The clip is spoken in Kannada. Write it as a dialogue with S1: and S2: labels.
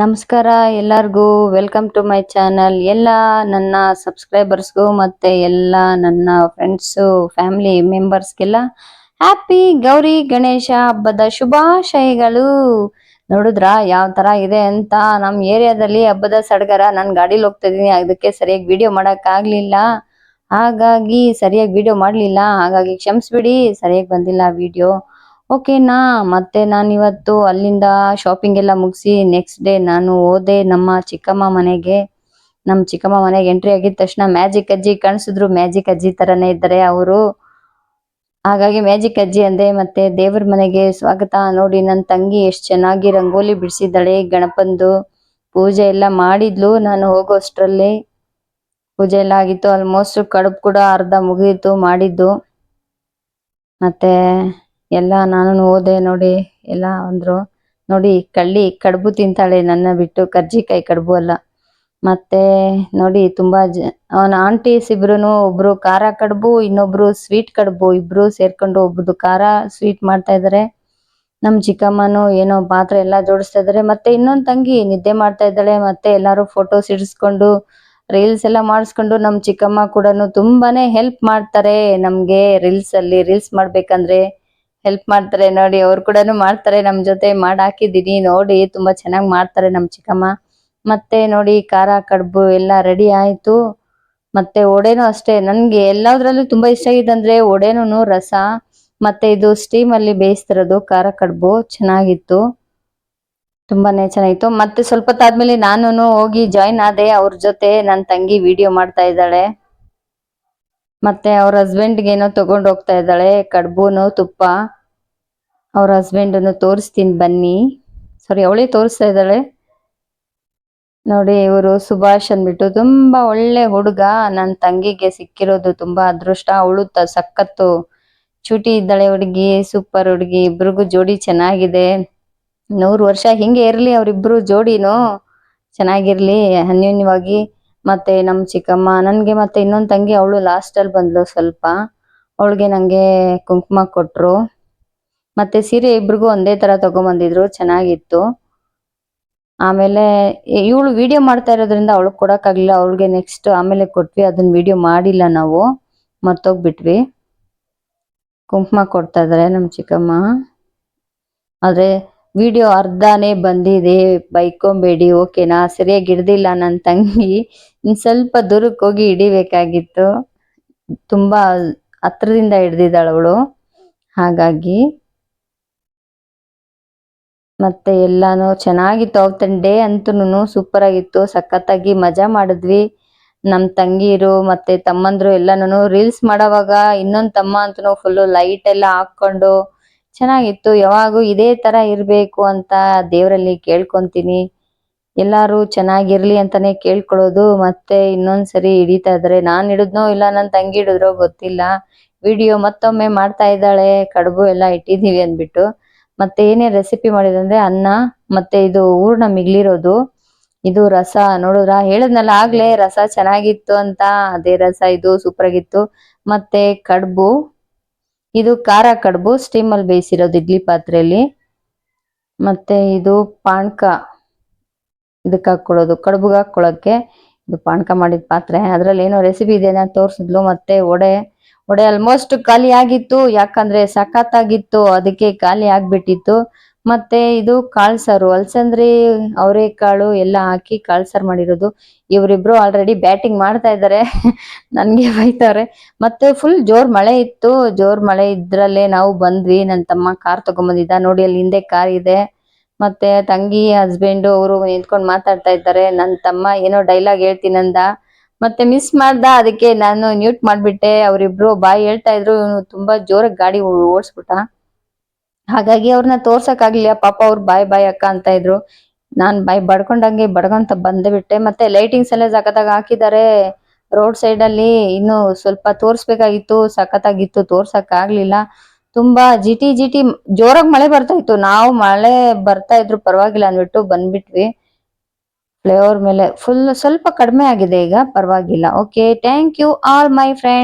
S1: ನಮಸ್ಕಾರ, ಎಲ್ಲರಿಗೂ ವೆಲ್ಕಮ್ ಟು ಮೈ ಚಾನಲ್. ಎಲ್ಲ ನನ್ನ ಸಬ್ಸ್ಕ್ರೈಬರ್ಸ್ಗೂ ಮತ್ತೆ ಎಲ್ಲ ನನ್ನ ಫ್ರೆಂಡ್ಸು, ಫ್ಯಾಮಿಲಿ ಮೆಂಬರ್ಸ್ಗೆಲ್ಲ ಹ್ಯಾಪಿ ಗೌರಿ ಗಣೇಶ ಹಬ್ಬದ ಶುಭಾಶಯಗಳು. ನೋಡಿದ್ರಾ, ಯಾವ ತರ ಇದೆ ಅಂತ. ನಮ್ಮ ಏರಿಯಾದಲ್ಲಿ ಹಬ್ಬದ ಸಡಗರ, ನಾನು ಗಾಡೀಲಿ ಹೋಗ್ತಾ ಇದೀನಿ. ಅದಕ್ಕೆ ಸರಿಯಾಗಿ ವಿಡಿಯೋ ಮಾಡಕ್ ಆಗ್ಲಿಲ್ಲ. ಹಾಗಾಗಿ ಸರಿಯಾಗಿ ವಿಡಿಯೋ ಮಾಡಲಿಲ್ಲ. ಹಾಗಾಗಿ ಕ್ಷಮಿಸ್ಬಿಡಿ, ಸರಿಯಾಗಿ ಬಂದಿಲ್ಲ ವಿಡಿಯೋ ಓಕೆನಾ ಮತ್ತೆ ನಾನು ಇವತ್ತು ಅಲ್ಲಿಂದ ಶಾಪಿಂಗ್ ಎಲ್ಲ ಮುಗಿಸಿ ನೆಕ್ಸ್ಟ್ ಡೇ ನಾನು ಹೋದೆ ನಮ್ಮ ಚಿಕ್ಕಮ್ಮ ಮನೆಗೆ. ನಮ್ಮ ಚಿಕ್ಕಮ್ಮ ಮನೆಗೆ ಎಂಟ್ರಿ ಆಗಿದ ತಕ್ಷಣ ಮ್ಯಾಜಿಕ್ ಅಜ್ಜಿ ಕಾಣಿಸಿದ್ರು. ಮ್ಯಾಜಿಕ್ ಅಜ್ಜಿ ತರನೇ ಇದ್ದಾರೆ ಅವರು. ಹಾಗಾಗಿ ಮ್ಯಾಜಿಕ್ ಅಜ್ಜಿ ಅಂದೆ, ಮತ್ತೆ ದೇವ್ರ ಮನೆಗೆ ಸ್ವಾಗತ. ನೋಡಿ ನನ್ನ ತಂಗಿ ಎಷ್ಟು ಚೆನ್ನಾಗಿ ರಂಗೋಲಿ ಬಿಡಿಸಿದ್ದಾಳೆ. ಗಣಪಂದು ಪೂಜೆ ಎಲ್ಲ ಮಾಡಿದ್ಲು ನಾನು ಹೋಗೋಷ್ಟ್ರಲ್ಲಿ. ಪೂಜೆ ಎಲ್ಲ ಆಗಿತ್ತು. ಆಲ್ಮೋಸ್ಟ್ ಕಡುಬು ಕೂಡ ಅರ್ಧ ಮುಗಿಯಿತು ಮಾಡಿದ್ದು. ಮತ್ತೆ ಎಲ್ಲ ನಾನು ಹೋದೆ ನೋಡಿ, ಎಲ್ಲ ಅಂದ್ರು. ನೋಡಿ, ಕಳ್ಳಿ ಕಡುಬು ತಿಂತಾಳೆ, ನನ್ನ ಬಿಟ್ಟು ಕರ್ಜಿಕಾಯಿ ಕಡುಬು ಅಲ್ಲ. ಮತ್ತೆ ನೋಡಿ, ತುಂಬಾ ಜ, ಅವನ ಆಂಟೀಸ್ ಇಬ್ರು ಒಬ್ರು ಖಾರ ಕಡುಬು, ಇನ್ನೊಬ್ರು ಸ್ವೀಟ್ ಕಡುಬು, ಇಬ್ರು ಸೇರ್ಕೊಂಡು ಒಬ್ರು ಖಾರ ಸ್ವೀಟ್ ಮಾಡ್ತಾ ಇದಾರೆ. ನಮ್ ಚಿಕ್ಕಮ್ಮನು ಏನೋ ಪಾತ್ರೆ ಎಲ್ಲ ಜೋಡಿಸ್ತಾ ಇದಾರೆ. ಮತ್ತೆ ಇನ್ನೊಂದ್ ತಂಗಿ ನಿದ್ದೆ ಮಾಡ್ತಾ ಇದ್ದಾಳೆ. ಮತ್ತೆ ಎಲ್ಲಾರು ಫೋಟೋಸ್ ಇಡಿಸ್ಕೊಂಡು ರೀಲ್ಸ್ ಎಲ್ಲ ಮಾಡಿಸ್ಕೊಂಡು ನಮ್ ಚಿಕ್ಕಮ್ಮ ಕೂಡ ತುಂಬಾನೇ ಹೆಲ್ಪ್ ಮಾಡ್ತಾರೆ ನಮ್ಗೆ ರೀಲ್ಸ್ ಅಲ್ಲಿ. ರೀಲ್ಸ್ ಮಾಡ್ಬೇಕಂದ್ರೆ ಹೆಲ್ಪ್ ಮಾಡ್ತಾರೆ ನೋಡಿ, ಅವ್ರು ಕೂಡ ಮಾಡ್ತಾರೆ, ನಮ್ ಜೊತೆ ಮಾಡ್ ಹಾಕಿದೀನಿ ನೋಡಿ, ತುಂಬಾ ಚೆನ್ನಾಗಿ ಮಾಡ್ತಾರೆ ನಮ್ ಚಿಕ್ಕಮ್ಮ. ಮತ್ತೆ ನೋಡಿ, ಖಾರ, ಕಡುಬು ಎಲ್ಲ ರೆಡಿ ಆಯ್ತು. ಮತ್ತೆ ಒಡೆನು ಅಷ್ಟೇ, ನನ್ಗೆ ಎಲ್ಲದ್ರಲ್ಲೂ ತುಂಬಾ ಇಷ್ಟ ಆಗಿದ್ದಂದ್ರೆ ಒಡೆನು ರಸ, ಮತ್ತೆ ಇದು ಸ್ಟೀಮ್ ಅಲ್ಲಿ ಬೇಯಿಸ್ತಿರೋದು ಖಾರ, ಕಡುಬು, ಚೆನ್ನಾಗಿತ್ತು. ತುಂಬಾನೇ ಚೆನ್ನಾಗಿತ್ತು. ಮತ್ತೆ ಸ್ವಲ್ಪ ಹೊತ್ತಾದ್ಮೇಲೆ ನಾನು ಹೋಗಿ ಜಾಯಿನ್ ಆದೆ, ಅವ್ರ ಜೊತೆ ನನ್ನ ತಂಗಿ ವಿಡಿಯೋ ಮಾಡ್ತಾ ಇದ್ದಾಳೆ. ಮತ್ತೆ ಅವ್ರ ಹಸ್ಬೆಂಡ್ಗೆ ಏನೋ ತಗೊಂಡ್ ಹೋಗ್ತಾ ಇದ್ದಾಳೆ, ಕಡ್ಬುನು, ತುಪ್ಪ. ಅವ್ರ ಹಸ್ಬೆಂಡನ್ನು ತೋರಿಸ್ತೀನಿ ಬನ್ನಿ. ಸಾರಿ ಅವಳೇ ತೋರಿಸ್ತಾ ಇದ್ದಾಳೆ. ನೋಡಿ, ಇವರು ಸುಭಾಷ್ ಅಂದ್ಬಿಟ್ಟು, ತುಂಬಾ ಒಳ್ಳೆ ಹುಡುಗ. ನನ್ನ ತಂಗಿಗೆ ಸಿಕ್ಕಿರೋದು ತುಂಬಾ ಅದೃಷ್ಟ. ಅವಳು ತ ಸಖತ್ತು ಚೂಟಿ ಇದ್ದಾಳೆ ಹುಡುಗಿ ಸೂಪರ್ ಹುಡುಗಿ. ಇಬ್ರಿಗೂ ಜೋಡಿ ಚೆನ್ನಾಗಿದೆ. ನೂರು ವರ್ಷ ಹಿಂಗೆ ಇರ್ಲಿ ಅವ್ರಿಬ್ರು ಜೋಡಿನೂ ಚೆನ್ನಾಗಿರ್ಲಿ, ಅನ್ಯೋನ್ಯವಾಗಿ. ಮತ್ತೆ ನಮ್ ಚಿಕ್ಕಮ್ಮ, ನನ್ಗೆ ಮತ್ತೆ ಇನ್ನೊಂದ್ ತಂಗಿ ಅವಳು ಲಾಸ್ಟ್ ಅಲ್ಲಿ ಬಂದ್ಲು ಸ್ವಲ್ಪ. ಅವಳಿಗೆ ನಂಗೆ ಕುಂಕುಮ ಕೊಟ್ರು. ಮತ್ತೆ ಸೀರೆ ಇಬ್ರಿಗೂ ಒಂದೇ ತರ ತಗೊಂಬಂದಿದ್ರು, ಚೆನ್ನಾಗಿತ್ತು. ಆಮೇಲೆ ಇವಳು ವಿಡಿಯೋ ಮಾಡ್ತಾ ಇರೋದ್ರಿಂದ ಅವಳು ಕೊಡಕ್ಕಾಗ್ಲಿಲ್ಲ, ಅವಳಿಗೆ ನೆಕ್ಸ್ಟ್ ಆಮೇಲೆ ಕೊಟ್ವಿ ಅದನ್ನ ವಿಡಿಯೋ ಮಾಡಿಲ್ಲ ನಾವು. ಮರ್ತೋಗ್ಬಿಟ್ವಿ. ಕುಂಕುಮ ಕೊಡ್ತಾ ಇದಾರೆ ನಮ್ ಚಿಕ್ಕಮ್ಮ. ಆದ್ರೆ ವಿಡಿಯೋ ಅರ್ಧನೇ ಬಂದಿದೆ, ಬೈಕೊಂಬೇಡಿ, ಓಕೆನಾ? ಸರಿಯಾಗಿ ಹಿಡ್ದಿಲ್ಲ ನನ್ನ ತಂಗಿ. ಇನ್ ಸ್ವಲ್ಪ ದೂರಕ್ಕೆ ಹೋಗಿ ಹಿಡಿಬೇಕಾಗಿತ್ತು. ತುಂಬ ಹತ್ರದಿಂದ ಹಿಡ್ದಿದ್ದಾಳ ಅವಳು. ಹಾಗಾಗಿ ಮತ್ತೆ ಎಲ್ಲಾನು ಚೆನ್ನಾಗಿತ್ತು. ಅವ್ ಡೇ ಅಂತೂ ಸೂಪರ್ ಆಗಿತ್ತು. ಸಖತ್ತಾಗಿ ಮಜಾ ಮಾಡಿದ್ವಿ. ನಮ್ಮ ತಂಗಿರು ಮತ್ತೆ ತಮ್ಮಂದ್ರು ಎಲ್ಲಾನು ರೀಲ್ಸ್ ಮಾಡೋವಾಗ ಇನ್ನೊಂದು ತಮ್ಮ ಅಂತೂ ಫುಲ್ ಲೈಟ್ ಎಲ್ಲ ಹಾಕೊಂಡು ಚೆನ್ನಾಗಿತ್ತು, ಯಾವಾಗೂ ಇದೇ ತರ ಇರಬೇಕು ಅಂತ ದೇವರಲ್ಲಿ ಕೇಳ್ಕೊಂತೀನಿ. ಎಲ್ಲಾರು ಚೆನ್ನಾಗಿರ್ಲಿ ಅಂತಾನೆ ಕೇಳ್ಕೊಳ್ಳೋದು, ಮತ್ತೆ ಇನ್ನೊಂದ್ಸರಿ ಹಿಡಿತಾ ಇದ್ರೆ ನಾನ್ ಹಿಡಿದ್ನೋ ಇಲ್ಲ ನನ್ ತಂಗಿ ಹಿಡಿದ್ರೋ ಗೊತ್ತಿಲ್ಲ. ವಿಡಿಯೋ ಮತ್ತೊಮ್ಮೆ ಮಾಡ್ತಾ ಇದ್ದಾಳೆ, ಕಡುಬು ಎಲ್ಲ ಇಟ್ಟಿದೀವಿ ಅಂದ್ಬಿಟ್ಟು. ಮತ್ತೆ ಏನೇ ರೆಸಿಪಿ ಮಾಡಿದಂದ್ರೆ ಅನ್ನ, ಮತ್ತೆ ಇದು ಊರ್ಣ ಮಿಗ್ಲಿರೋದು. ಇದು ರಸ, ನೋಡಿದ್ರ? ಹೇಳದ್ನಲ್ಲ ಆಗ್ಲೇ ರಸ ಚೆನ್ನಾಗಿತ್ತು ಅಂತ, ಅದೇ ರಸ ಇದು ಸೂಪರ್ ಆಗಿತ್ತು. ಮತ್ತೆ ಕಡುಬು ಇದು ಖಾರ ಕಡುಬು ಸ್ಟೀಮ್ ಅಲ್ಲಿ ಬೇಯಿಸಿರೋದು ಇಡ್ಲಿ ಪಾತ್ರೆಯಲ್ಲಿ. ಮತ್ತೆ ಇದು ಪಾಣ್ಕ ಇದಕ್ಕೆ ಹಾಕ್ಕೊಳ್ಳೋದು. ಕಡುಬುಗೆ ಹಾಕ್ಕೊಳ್ಳೋಕ್ಕೆ ಇದು ಪಾಣ್ಕ ಮಾಡಿದ ಪಾತ್ರೆ. ಅದರಲ್ಲಿ ಏನೋ ರೆಸಿಪಿ ಇದೆ ನಾನು ತೋರಿಸಿದ್ಲು. ಮತ್ತೆ ಒಡೆ ಒಡೆ ಆಲ್ಮೋಸ್ಟ್ ಖಾಲಿ ಆಗಿತ್ತು ಯಾಕಂದ್ರೆ ಸಖತ್ತಾಗಿತ್ತು. ಅದಕ್ಕೆ ಖಾಲಿ ಆಗ್ಬಿಟ್ಟಿತ್ತು. ಮತ್ತೆ ಇದು ಕಾಳ್ಸಾರು ಅಲ್ಸಂದ್ರಿ ಅವರೆಕಾಳು ಎಲ್ಲ ಹಾಕಿ ಕಾಳ್ಸಾರು ಮಾಡಿರೋದು. ಇವರಿಬ್ರು ಆಲ್ರೆಡಿ ಬ್ಯಾಟಿಂಗ್ ಮಾಡ್ತಾ ಇದ್ದಾರೆ ನನ್ಗೆ ಬೈತಾರೆ. ಮತ್ತೆ ಫುಲ್ ಜೋರ್ ಮಳೆ ಇತ್ತು. ಜೋರ್ ಮಳೆ ಇದ್ರಲ್ಲೇ ನಾವು ಬಂದ್ವಿ. ನನ್ನ ತಮ್ಮ ಕಾರ್ ತಗೊಂಬಂದಿದ್ದ. ನೋಡಿ ಅಲ್ಲಿ ಹಿಂದೆ ಕಾರ್ ಇದೆ. ಮತ್ತೆ ತಂಗಿ ಹಸ್ಬೆಂಡ್ ಅವರು ನಿಂತ್ಕೊಂಡು ಮಾತಾಡ್ತಾ ಇದ್ದಾರೆ. ನನ್ನ ತಮ್ಮ ಏನೋ ಡೈಲಾಗ್ ಹೇಳ್ತೀನಂದ ಮತ್ತೆ ಮಿಸ್ ಮಾಡ್ದ. ಅದಕ್ಕೆ ನಾನು ನ್ಯೂಟ್ ಮಾಡ್ಬಿಟ್ಟೆ. ಅವರಿಬ್ರು ಬಾಯಿ ಹೇಳ್ತಾ ಇದ್ರು. ತುಂಬಾ ಜೋರಾಗಿ ಗಾಡಿ ಓಡಿಸ್ಬಿಟ್ಟ. ಹಾಗಾಗಿ ಅವ್ರನ್ನ ತೋರ್ಸಕ್ ಆಗ್ಲಿಲ್ಲ. ಪಾಪ ಅವ್ರು ಬಾಯ್ ಬಾಯ್ ಅಕ್ಕ ಅಂತ ಇದ್ರು. ನಾನ್ ಬಾಯ್ ಬಡ್ಕೊಂಡಂಗೆ ಬಡ್ಕೊಂತ ಬಂದ್ಬಿಟ್ಟೆ ಮತ್ತೆ ಲೈಟಿಂಗ್ಸ್ ಎಲ್ಲ ಸಖತ್ತಾಗಿ ಹಾಕಿದ್ದಾರೆ ರೋಡ್ ಸೈಡ್ ಅಲ್ಲಿ ಇನ್ನು ಸ್ವಲ್ಪ ತೋರ್ಸ್ಬೇಕಾಗಿತ್ತು, ಸಖತ್ತಾಗಿತ್ತು, ತೋರ್ಸಕ್ ಆಗ್ಲಿಲ್ಲ. ತುಂಬಾ ಜಿಟಿ ಜಿಟಿ ಜೋರಾಗಿ ಮಳೆ ಬರ್ತಾ ಇತ್ತು. ನಾವು ಮಳೆ ಬರ್ತಾ ಇದ್ರು ಪರವಾಗಿಲ್ಲ ಅಂದ್ಬಿಟ್ಟು ಬಂದ್ಬಿಟ್ವಿ. ಫ್ಲೇವರ್ ಮೇಲೆ ಫುಲ್ ಸ್ವಲ್ಪ ಕಡಿಮೆ ಆಗಿದೆ ಈಗ, ಪರವಾಗಿಲ್ಲ. Okay thank you all my friend